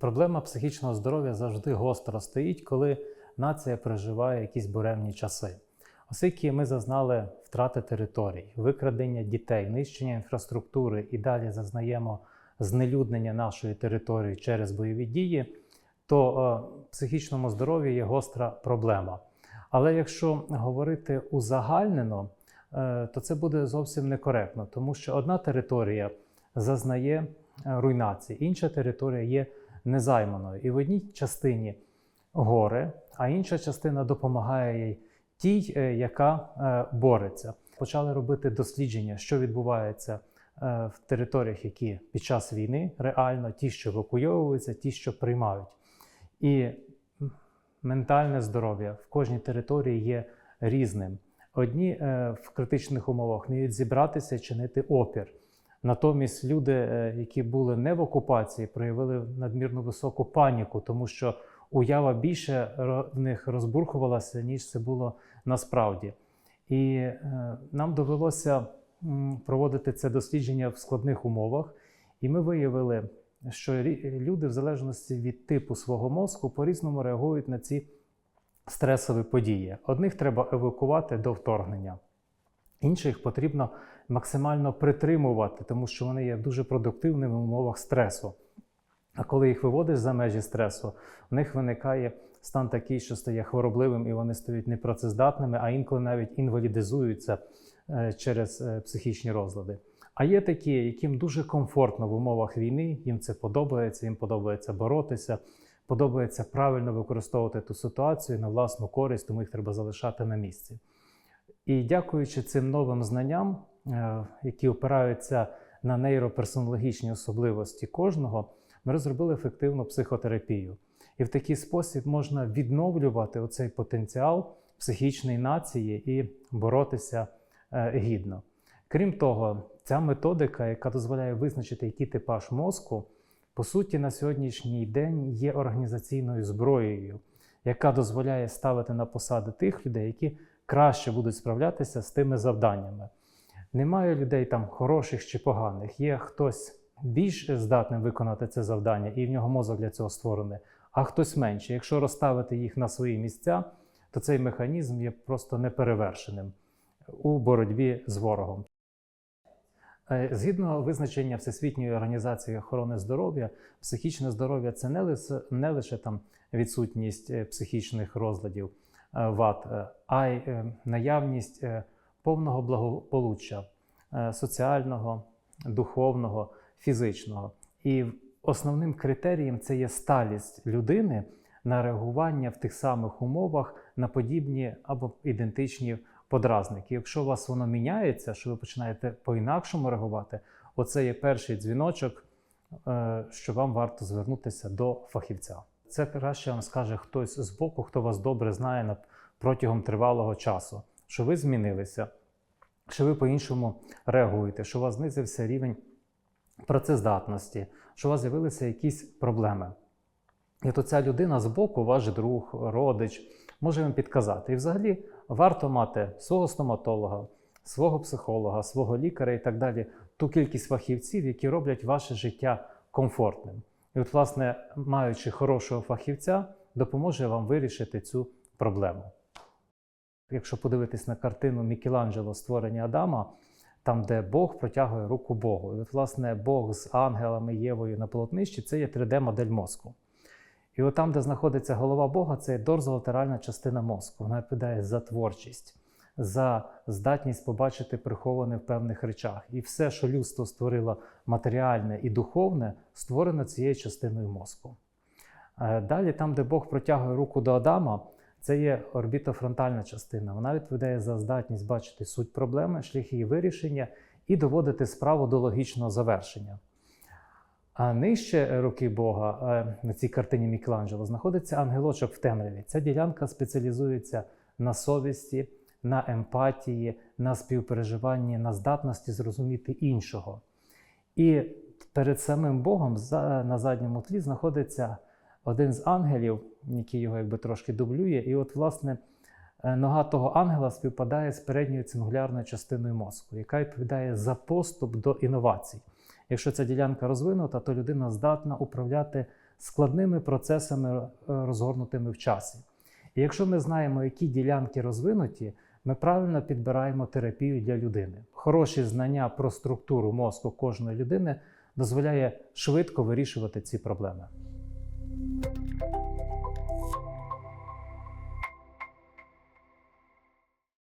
Проблема психічного здоров'я завжди гостро стоїть, коли нація переживає якісь буремні часи. Оскільки ми зазнали втрати територій, викрадення дітей, нищення інфраструктури і далі зазнаємо знелюднення нашої території через бойові дії, то е, психічному здоров'ю є гостра проблема. Але якщо говорити узагальнено, е, то це буде зовсім некоректно, тому що одна територія зазнає е, руйнації, інша територія є незайманою. І в одній частині гори, а інша частина допомагає їй тій, е, яка е, бореться. Почали робити дослідження, що відбувається е, в територіях, які під час війни реально ті, що евакуйовуються, ті, що приймають. І ментальне здоров'я в кожній території є різним. Одні в критичних умовах вміють зібратися і чинити опір. Натомість люди, е, які були не в окупації, проявили надмірну високу паніку, тому що уява більше в них розбурхувалася, ніж це було насправді. І е, нам довелося проводити це дослідження в складних умовах, і ми виявили, що люди, в залежності від типу свого мозку, по-різному реагують на ці стресові події. Одних треба евакувати до вторгнення, інших потрібно максимально притримувати, тому що вони є дуже продуктивними в умовах стресу. А коли їх виводиш за межі стресу, в них виникає стан такий, що стає хворобливим, і вони стають непрацездатними, а інколи навіть інвалідизуються е, через е, психічні розлади. А є такі, яким дуже комфортно в умовах війни, їм це подобається, їм подобається боротися, подобається правильно використовувати ту ситуацію на власну користь, тому їх треба залишати на місці. І дякуючи цим новим знанням, е, які опираються на нейроперсонологічні особливості кожного, ми розробили ефективну психотерапію. І в такий спосіб можна відновлювати оцей потенціал психічної нації і боротися е, гідно. Крім того, ця методика, яка дозволяє визначити, який типаж мозку, по суті, на сьогоднішній день є організаційною зброєю, яка дозволяє ставити на посади тих людей, які краще будуть справлятися з тими завданнями. Немає людей там хороших чи поганих. Є хтось більш здатним виконати це завдання, і в нього мозок для цього створений, а хтось менше. Якщо розставити їх на свої місця, то цей механізм є просто неперевершеним у боротьбі з ворогом. Е, Згідно визначення Всесвітньої організації охорони здоров'я, психічне здоров'я це не лише, не лише там відсутність е, психічних розладів е, вад, е, а й е, наявність повного благополуччя соціального, духовного, фізичного. І основним критерієм це є сталість людини на реагування в тих самих умовах на подібні або ідентичні подразники. Якщо у вас воно міняється, що ви починаєте по-інакшому реагувати, оце є перший дзвіночок, що вам варто звернутися до фахівця. Це краще вам скаже хтось з боку, хто вас добре знає на- протягом тривалого часу, що ви змінилися, що ви по-іншому реагуєте, що у вас знизився рівень працездатності, що у вас з'явилися якісь проблеми. І то ця людина з боку, ваш друг, родич, може вам підказати. І взагалі варто мати свого стоматолога, свого психолога, свого лікаря і так далі, ту кількість фахівців, які роблять ваше життя комфортним. І от, власне, маючи хорошого фахівця, допоможе вам вирішити цю проблему. Якщо подивитись на картину Мікеланджело створення Адама, там, де Бог протягує руку Богу. І от, власне, Бог з ангелами Євою на полотнищі це є 3D-модель мозку. І от там, де знаходиться голова Бога, це є дорзолатеральна частина мозку. Вона відповідає за творчість, за здатність побачити приховане в певних речах. І все, що людство створило матеріальне і духовне, створено цією частиною мозку. Е, Далі, там, де Бог протягує руку до Адама, це є орбітофронтальна частина. Вона відповідає за здатність бачити суть проблеми, шлях її вирішення і доводити справу до логічного завершення. А нижче руки Бога е, на цій картині Мікеланджело знаходиться ангелочок в темряві. Ця ділянка спеціалізується на совісті, на емпатії, на співпереживанні, на здатності зрозуміти іншого. І перед самим Богом на задньому тлі знаходиться один з ангелів, який його якби трошки дублює. І от, власне, е, нога того ангела співпадає з передньою цингулярною частиною мозку, яка відповідає за поступ до інновацій. Якщо ця ділянка розвинута, то людина здатна управляти складними процесами е, розгорнутими в часі. І якщо ми знаємо, які ділянки розвинуті, ми правильно підбираємо терапію для людини. Хороші знання про структуру мозку кожної людини дозволяє швидко вирішувати ці проблеми.